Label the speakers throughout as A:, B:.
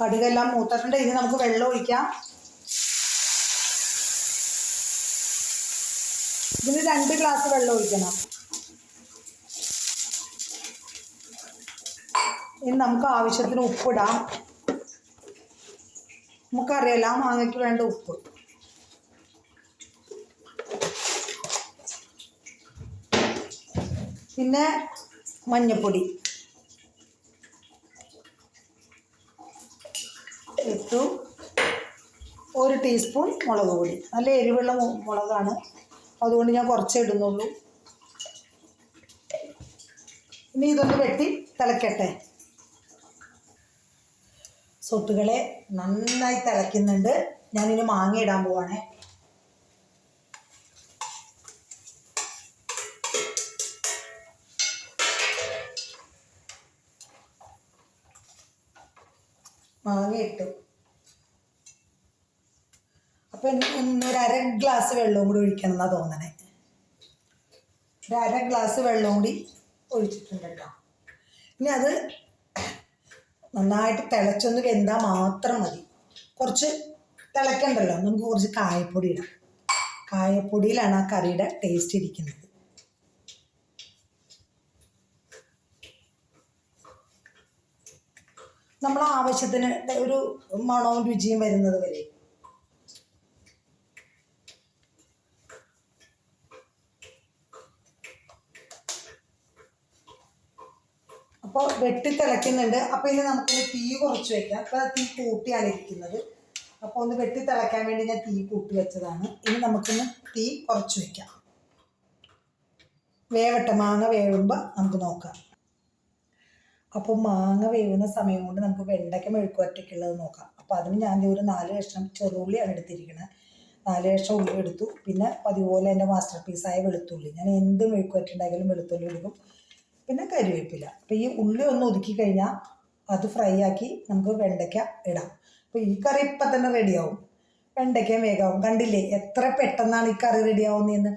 A: കടുകെല്ലാം മൂത്തിട്ടുണ്ട്. ഇനി നമുക്ക് വെള്ളം ഒഴിക്കാം. ഇതിന് രണ്ട് ഗ്ലാസ് വെള്ളം ഒഴിക്കണം. ഇനി നമുക്ക് ആവശ്യത്തിന് ഉപ്പിടാം. നമുക്കറിയാലോ മാങ്ങയ്ക്ക് വേണ്ട ഉപ്പ്. പിന്നെ മഞ്ഞപ്പൊടി. ഇട്ടു ഒരു ടീസ്പൂൺ മുളക് പൊടി. നല്ല എരിവുള്ള മുളകാണ്. അതുകൊണ്ട് ഞാൻ കുറച്ചേ ഇടുന്നുള്ളൂ. ഇനി ഇതൊന്ന് വെട്ടി തിളക്കട്ടെ. സൊട്ടുകളെ നന്നായി തിളയ്ക്കുന്നുണ്ട്. ഞാനിനി മാങ്ങ ഇടാൻ പോവാണേ. മാങ്ങ ഇട്ടു അപ്പൊ എനിക്ക് ഒരു അര ഗ്ലാസ് വെള്ളവും കൂടി ഒഴിക്കണം എന്നാ തോന്നണേ. ഒരു അര ഗ്ലാസ് വെള്ളവും കൂടി ഒഴിച്ചിട്ടുണ്ട് കേട്ടോ. ഇനി അത് നന്നായിട്ട് തിളച്ചൊന്ന് വെന്താൽ മാത്രം മതി. കുറച്ച് തിളക്കണ്ടല്ലോ. നമുക്ക് കുറച്ച് കായപ്പൊടി ഇടാം. കായപ്പൊടിയിലാണ് ആ കറിയുടെ ടേസ്റ്റ് ഇരിക്കുന്നത്. നമ്മൾ ആവശ്യത്തിന് ഒരു മണവും രുചിയും വരുന്നത് വരെ. അപ്പോൾ വെട്ടി തിളയ്ക്കുന്നുണ്ട്. അപ്പോൾ ഇനി നമുക്കൊന്ന് തീ കുറച്ച് വെക്കാം. അപ്പോൾ തീ കൂട്ടിയാണ് ഇരിക്കുന്നത്. അപ്പോൾ ഒന്ന് വെട്ടി തിളയ്ക്കാൻ വേണ്ടി ഞാൻ തീ കൂട്ടി വെച്ചതാണ്. ഇനി നമുക്കൊന്ന് തീ കുറച്ച് വെക്കാം. വേവട്ടെ മാങ്ങ വേവുമ്പോൾ നമുക്ക് നോക്കാം. അപ്പോൾ മാങ്ങ വേവുന്ന സമയം കൊണ്ട് നമുക്ക് വെണ്ടയ്ക്ക മെഴുക്കുവരട്ടിക്കുള്ളത് നോക്കാം. അപ്പോൾ അതിന് ഞാൻ ഒരു നാല് കഷ്ണം ചെറുള്ളിയാണ് എടുത്തിരിക്കുന്നത് നാല് കഷ്ണം ഉള്ളി എടുത്തു. പിന്നെ അതുപോലെ എന്റെ മാസ്റ്റർ പീസായ വെളുത്തുള്ളി. ഞാൻ എന്ത് മെഴുക്ക് ഉണ്ടാക്കിയാലും വെളുത്തുള്ളി എടുക്കും പിന്നെ കരുവേപ്പില. അപ്പോൾ ഈ ഉള്ളി ഒന്ന് ഒതുക്കി കഴിഞ്ഞാൽ അത് ഫ്രൈ ആക്കി നമുക്ക് വെണ്ടയ്ക്ക ഇടാം. അപ്പോൾ ഈ കറി ഇപ്പം തന്നെ റെഡിയാവും വെണ്ടയ്ക്കയും വേഗമാവും കണ്ടില്ലേ? എത്ര പെട്ടെന്നാണ് ഈ കറി റെഡിയാവുന്നതെന്ന്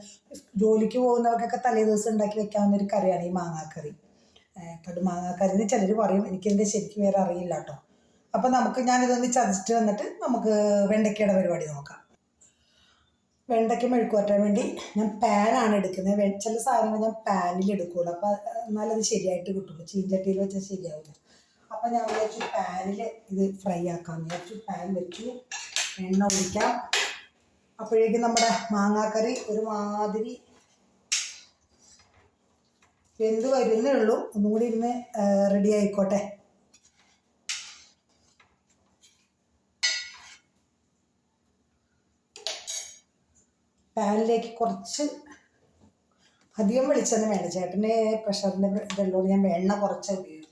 A: ജോലിക്ക് പോകുന്നവർക്കൊക്കെ തലേ ദിവസം ഉണ്ടാക്കി വെക്കാവുന്ന ഒരു കറിയാണ് ഈ മാങ്ങാക്കറി. ഏഹ് കടുമാങ്ങാക്കറി എന്ന് ചിലർ പറയും എനിക്കെന്താ ശരിക്കും വേറെ അറിയില്ല കേട്ടോ അപ്പം നമുക്ക് ഞാനിതൊന്ന് ചതച്ചിട്ട് വന്നിട്ട് നമുക്ക് വെണ്ടയ്ക്കയുടെ പരിപാടി നോക്കാം. വെണ്ടയ്ക്ക മെഴുക്ക് വറ്റാൻ വേണ്ടി ഞാൻ പാനാണ് എടുക്കുന്നത്. ചില സാധനങ്ങൾ ഞാൻ പാനിൽ എടുക്കുള്ളൂ. അപ്പം എന്നാലത് ശരിയായിട്ട് കിട്ടുള്ളൂ ചീഞ്ചട്ടിയിൽ വെച്ചാൽ ശരിയാവില്ല അപ്പം ഞാൻ വിചാരിച്ചു പാനിൽ ഇത് ഫ്രൈ ആക്കാമെന്ന് വിചാരിച്ചു പാൻ വെച്ചു. എണ്ണ ഒഴിക്കാം. അപ്പോഴേക്കും നമ്മുടെ മാങ്ങാക്കറി ഒരുമാതിരി വെന്ത് വരുന്നേ ഉള്ളൂ. ഒന്നും കൂടി ഇരുന്ന് റെഡി ആയിക്കോട്ടെ. പാനിലേക്ക് കുറച്ച് അധികം വെളിച്ചെണ്ണ വേണ്ട. ചേട്ടന്റെ പ്രഷറിന്റെ ഇതുള്ളതുകൊണ്ട് ഞാൻ എണ്ണ കുറച്ച് ഉപയോഗിക്കുന്നത്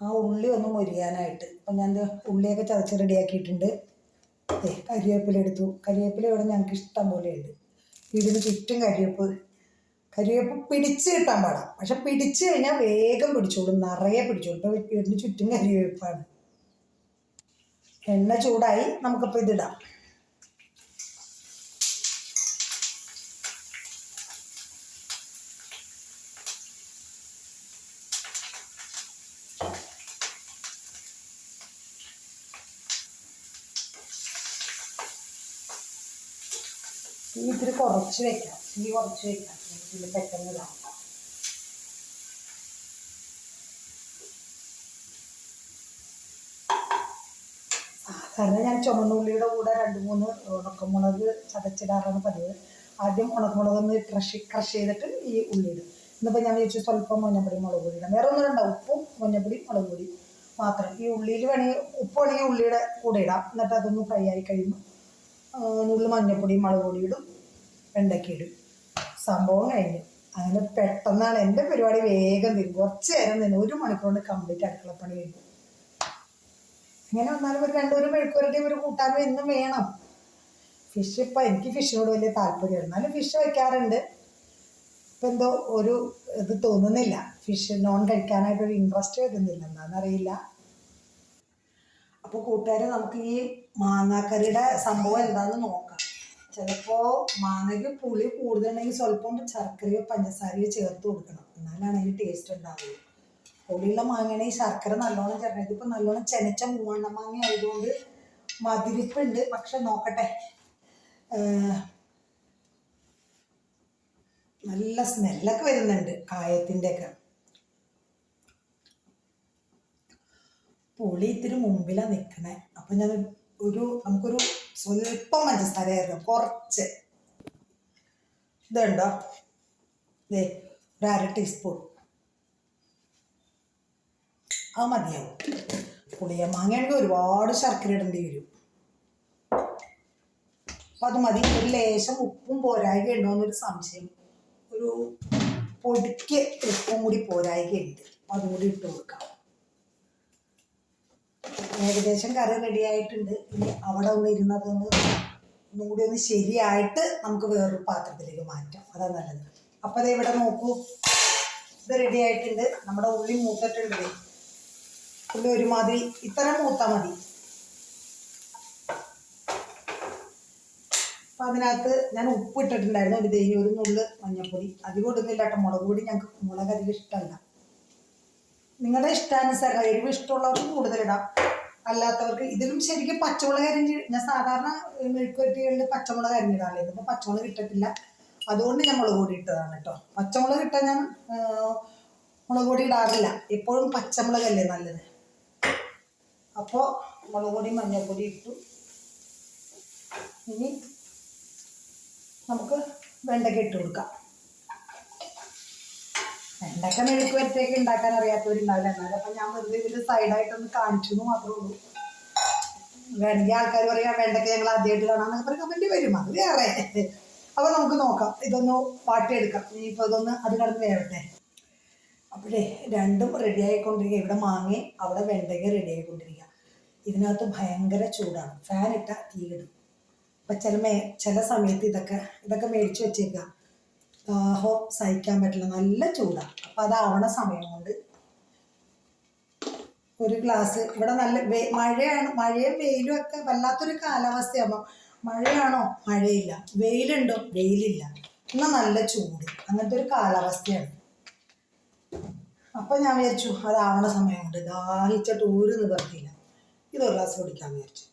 A: ആ ഉള്ളി ഒന്ന് മൊരിയാനായിട്ട്. അപ്പം ഞാൻ ഉള്ളിയൊക്കെ ചതച്ച് റെഡിയാക്കിയിട്ടുണ്ട് കരിവേപ്പില എടുത്തു. കരിവേപ്പില ഇവിടെ ഞങ്ങൾക്ക് ഇഷ്ടം പോലെ ഉണ്ട് വീടിന് ചുറ്റും കരിവേപ്പ് കരിവേപ്പ് പിടിച്ച് കിട്ടാൻ പാടാം. പക്ഷെ പിടിച്ച് കഴിഞ്ഞാൽ വേഗം പിടിച്ചോളും. നിറയെ പിടിച്ചോളും. ഇപ്പൊ വീടിന് ചുറ്റും കരിവേപ്പാണ് എണ്ണ ചൂടായി നമുക്കിപ്പോൾ ഇതിടാം. ഇത്തിരി കുറച്ച് വെക്കാം തീ കുറച്ച് വെക്കാം ഇതിൽ പെട്ടെന്ന് ഇതാക്കാം. സാധാരണ ഞാൻ ചുമന്നുള്ളിയുടെ കൂടെ രണ്ട് മൂന്ന് ഉണക്കമുളക് ചതച്ചിടാറാണ് പതിവ്. ആദ്യം ഉണക്കമുളക് ഒന്ന് ക്രഷ് ക്രഷ് ചെയ്തിട്ട് ഈ ഉള്ളി ഇടും. ഇന്നിപ്പോൾ ഞാൻ വിചാരിച്ചു സ്വല്പം മഞ്ഞപ്പൊടി മുളക് പൊടി ഇടാം. വേറെ ഒന്നും ഉണ്ടാവും ഉപ്പും മഞ്ഞപ്പൊടി മുളക് പൊടി മാത്രം. ഈ ഉള്ളിയിൽ വേണമെങ്കിൽ ഉപ്പ് വേണമെങ്കിൽ ഉള്ളിയുടെ കൂടെ ഇടാം. എന്നിട്ട് അതൊന്ന് ഫ്രൈ ആയി കഴിയുമ്പോൾ നുള്ളു മഞ്ഞപ്പൊടി മുളക് പൊടി ഇടും. വെണ്ടയ്ക്ക ഇടും സംഭവം കഴിഞ്ഞു. അങ്ങനെ പെട്ടെന്നാണ് എന്റെ പരിപാടി വേഗം തീരും. കുറച്ച് നേരം നിന്ന് ഒരു മണിക്കൂർ കൊണ്ട് കംപ്ലീറ്റ് അടുക്കളപ്പണി കഴിഞ്ഞു. ഇങ്ങനെ വന്നാലും ഒരു രണ്ടൊരു മെഴുക്കുവരട്ടി ഒരു കൂട്ടാനും എന്നും വേണം. ഫിഷ് ഇപ്പം എനിക്ക് ഫിഷിനോട് വലിയ താല്പര്യം എന്നാലും ഫിഷ് വയ്ക്കാറുണ്ട്. ഇപ്പം എന്തോ ഒരു ഇത് തോന്നുന്നില്ല. ഫിഷ് നോൺ കഴിക്കാനായിട്ടൊരു ഇൻട്രസ്റ്റ് വരുന്നില്ല. എന്താണെന്നറിയില്ല അപ്പോൾ കൂട്ടുകാരെ നമുക്ക് ഈ മാങ്ങാക്കറിയുടെ സംഭവം എന്താണെന്ന് നോക്കാം. ചിലപ്പോൾ മാങ്ങയ്ക്ക് പുളി കൂടുതലുണ്ടെങ്കിൽ സ്വല്പം ശർക്കരയോ പഞ്ചസാരയോ ചേർത്ത് കൊടുക്കണം. എന്നാലാണ് അതിന് ടേസ്റ്റ് ഉണ്ടാവുള്ളൂ പുളിയുള്ള മാങ്ങയാണ് ഈ ശർക്കര നല്ലോണം ചേർക്കണം. ഇതിപ്പോൾ നല്ലോണം ചെനച്ച മൂവണ്ണ മാങ്ങ ആയതുകൊണ്ട് മതിരിപ്പുണ്ട് പക്ഷെ നോക്കട്ടെ. നല്ല സ്മെല്ലൊക്കെ വരുന്നുണ്ട് കായത്തിന്റെയൊക്കെ പുളി ഇത്തിരി മുമ്പിലാണ് നിൽക്കണേ അപ്പം ഞാൻ ഒരു നമുക്കൊരു സ്വല്പം പഞ്ചസാര ആയിരുന്നു കുറച്ച്. ഇതുണ്ടോ? ദേ ഒരു അര ടീസ്പൂൺ അത് മതിയാവും. പുളിയ മാങ്ങയാണെങ്കിൽ ഒരുപാട് ശർക്കര ഇടേണ്ടി വരും. അപ്പം അത് മതി. ഒരു ലേശം ഉപ്പും പോരായിക ഉണ്ടോ എന്നൊരു സംശയം. ഒരു പൊടിക്ക് ഉപ്പും കൂടി പോരായിക ഉണ്ട് അപ്പം അതും കൂടി ഇട്ട് കൊടുക്കാം. ഏകദേശം കറി റെഡിയായിട്ടുണ്ട് ഇനി അവിടെ ഒന്ന് ഇരുന്നതൊന്ന് ഒന്നും കൂടി ഒന്ന് ശരിയായിട്ട് നമുക്ക് വേറൊരു പാത്രത്തിലേക്ക് മാറ്റാം. അതാണ് നല്ലത്. അപ്പൊ അത് ഇവിടെ നോക്കൂ. ഇത് റെഡി ആയിട്ടുണ്ട്. നമ്മുടെ ഉള്ളി മൂത്തിട്ടുണ്ട്. ഉള്ളി ഒരുമാതിരി ഇത്ര മൂത്താൽ മതി. അപ്പൊ അതിനകത്ത് ഞാൻ ഉപ്പ് ഇട്ടിട്ടുണ്ടായിരുന്നു. ഒരു ദൈവം ഒരു നുള്ള് മഞ്ഞൾപ്പൊടി. അധികം ഇടുന്നില്ല കേട്ടോ. മുളക് പൊടി ഞങ്ങൾക്ക് മുളക് അധികം ഇഷ്ടമല്ല. നിങ്ങളുടെ ഇഷ്ടാനുസരണം എരിവ് ഇഷ്ടമുള്ളവർക്ക് കൂടുതലിടാം അല്ലാത്തവർക്ക് ഇതിലും ശരിക്കും പച്ചമുളക് അരിഞ്ഞ് ഞാൻ സാധാരണ മെഴുക്കുവരട്ടികളിൽ പച്ചമുളക് അരിഞ്ഞിടാറില്ല? ഇതിപ്പോൾ പച്ചമുളക് ഇട്ടിട്ടില്ല. അതുകൊണ്ട് ഞാൻ മുളക് പൊടി ഇട്ടതാണ് കേട്ടോ പച്ചമുളക് ഇട്ടാൽ ഞാൻ മുളക് പൊടി ഇടാറില്ല. എപ്പോഴും പച്ചമുളകല്ലേ നല്ലത്? അപ്പോൾ മുളക് പൊടി മഞ്ഞൾപ്പൊടി ഇട്ടു. ഇനി നമുക്ക് വെണ്ടയ്ക്ക ഇട്ട് കൊടുക്കാം. വെണ്ടക്ക മെഴുക്ക് വരട്ടിയൊക്കെ ഉണ്ടാക്കാൻ അറിയാത്തവരുണ്ടാവില്ല? എന്നാലും അപ്പം ഞാൻ വെറുതെ ഇതിൽ സൈഡായിട്ടൊന്ന് കാണിച്ചു മാത്രമേ ഉള്ളൂ. വേണമെങ്കിൽ ആൾക്കാർ പറയാം വേണ്ടൊക്കെ ഞങ്ങൾ ആദ്യമായിട്ട് കാണാമെന്നൊക്കെ പറഞ്ഞ് കമന്റ് വരും അത് വേറെ. അപ്പോൾ നമുക്ക് നോക്കാം. ഇതൊന്ന് വാട്ടിയെടുക്കാം. ഇനിയിപ്പോൾ ഇതൊന്ന് അത് കടന്ന് വേവട്ടെ. അപ്പോഴേ രണ്ടും റെഡി ആയിക്കൊണ്ടിരിക്കുക. ഇവിടെ മാങ്ങി അവിടെ വെണ്ടയ്ക്ക റെഡി ആയിക്കൊണ്ടിരിക്കുക. ഇതിനകത്ത് ഭയങ്കര ചൂടാണ്. ഫാൻ ഇട്ടാൽ തീ ഇടും അപ്പം ചില മേ ചില സമയത്ത് ഇതൊക്കെ ഇതൊക്കെ മേടിച്ച് വെച്ചേക്കുക. ദാഹം സഹിക്കാൻ പറ്റില്ല. നല്ല ചൂടാണ് അപ്പം അതാവണ സമയം കൊണ്ട് ഒരു ഗ്ലാസ്. ഇവിടെ നല്ല മഴയാണ്. മഴയും വെയിലും ഒക്കെ വല്ലാത്തൊരു കാലാവസ്ഥയാകുമ്പോൾ മഴയാണോ? മഴയില്ല. വെയിലുണ്ടോ? വെയിലില്ല. എന്നാൽ നല്ല ചൂട്. അങ്ങനത്തെ ഒരു കാലാവസ്ഥയാണ്. അപ്പം ഞാൻ വിചാരിച്ചു അതാവണ സമയം കൊണ്ട് ദാഹിച്ചിട്ട് ഒരു നിവർത്തിയില്ല ഇത് ഗ്ലാസ് കുടിക്കാമെന്ന് വിചാരിച്ചു.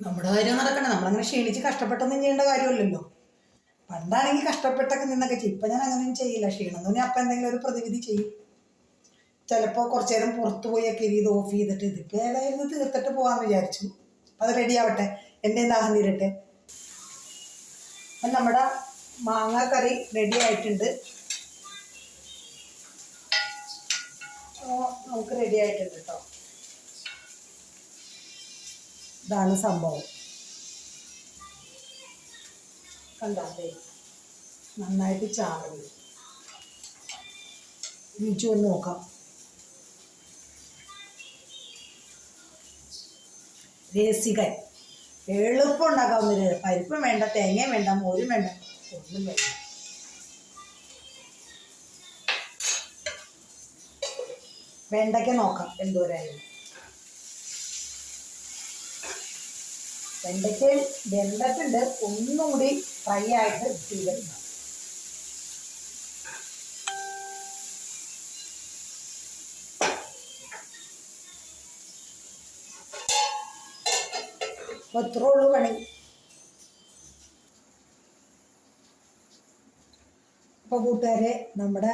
A: നമ്മുടെ കാര്യം നടക്കണേ നമ്മളങ്ങനെ ക്ഷീണിച്ച് കഷ്ടപ്പെട്ടൊന്നും ചെയ്യേണ്ട കാര്യമില്ലല്ലോ. പണ്ടാണെങ്കിൽ കഷ്ടപ്പെട്ടൊക്കെ നിന്നൊക്കെ ചെയ്യും. ഇപ്പം ഞാൻ അങ്ങനെയൊന്നും ചെയ്യില്ല. ക്ഷീണം തോന്നി അപ്പം എന്തെങ്കിലും ഒരു പ്രതിവിധി ചെയ്യും. ചിലപ്പോൾ കുറച്ചു നേരം പുറത്തു പോയൊക്കെ ഇത് ഓഫ് ചെയ്തിട്ട് ഇതിപ്പോൾ ഏതായിരുന്നു തീർത്തിട്ട് പോകാമെന്ന് വിചാരിച്ചു. അത് റെഡി ആവട്ടെ. എന്റെ ദാഹം തീരട്ടെ. നമ്മുടെ മാങ്ങ കറി റെഡി ആയിട്ടുണ്ട്. നമുക്ക് റെഡി ആയിട്ടുണ്ട് കേട്ടോ ഇതാണ് സംഭവം. കണ്ടാലേ നന്നായിട്ട് ചാറി രുചി ഒന്ന് നോക്കാം. രസികൻ. എളുപ്പം ഉണ്ടാക്കാവുന്ന പരിപ്പും വേണ്ട തേങ്ങയും വേണ്ട മോരും വേണ്ട ഒന്നും വേണ്ട. വെണ്ടയ്ക്ക നോക്കാം എന്തോരായാലും. വെണ്ടയ്ക്കയും വെന്തിട്ടുണ്ട്. ഒന്നുകൂടി ഫ്രൈ ആയിട്ട് വരുന്നത് അപ്പോൾ ഇത്രേ ഉള്ളൂ പണി. അപ്പോൾ കൂട്ടുകാരെ നമ്മുടെ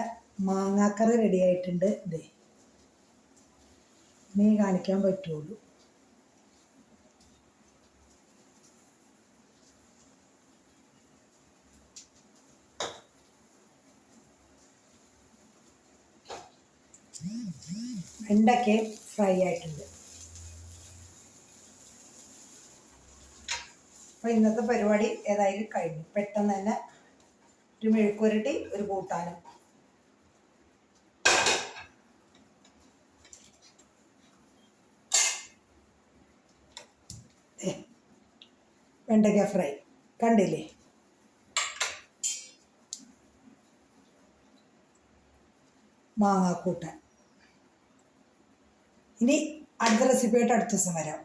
A: മാങ്ങാക്കറി റെഡി ആയിട്ടുണ്ട്. ഇതേ നീ കാണിക്കാൻ പറ്റുള്ളൂ. വെണ്ടയ്ക്ക ഫ്രൈ ആയിട്ടുണ്ട്. അപ്പോൾ ഇന്നത്തെ പരിപാടി ഏതായാലും കഴിഞ്ഞു. പെട്ടെന്ന് തന്നെ ഒരു മെഴുക്കുരട്ടി ഒരു കൂട്ടാനും. വെണ്ടയ്ക്ക ഫ്രൈ. കണ്ടില്ലേ? മാങ്ങാക്കൂട്ടൻ. ഇനി അടുത്ത റെസിപ്പിയായിട്ട് അടുത്ത ദിവസം വരാം.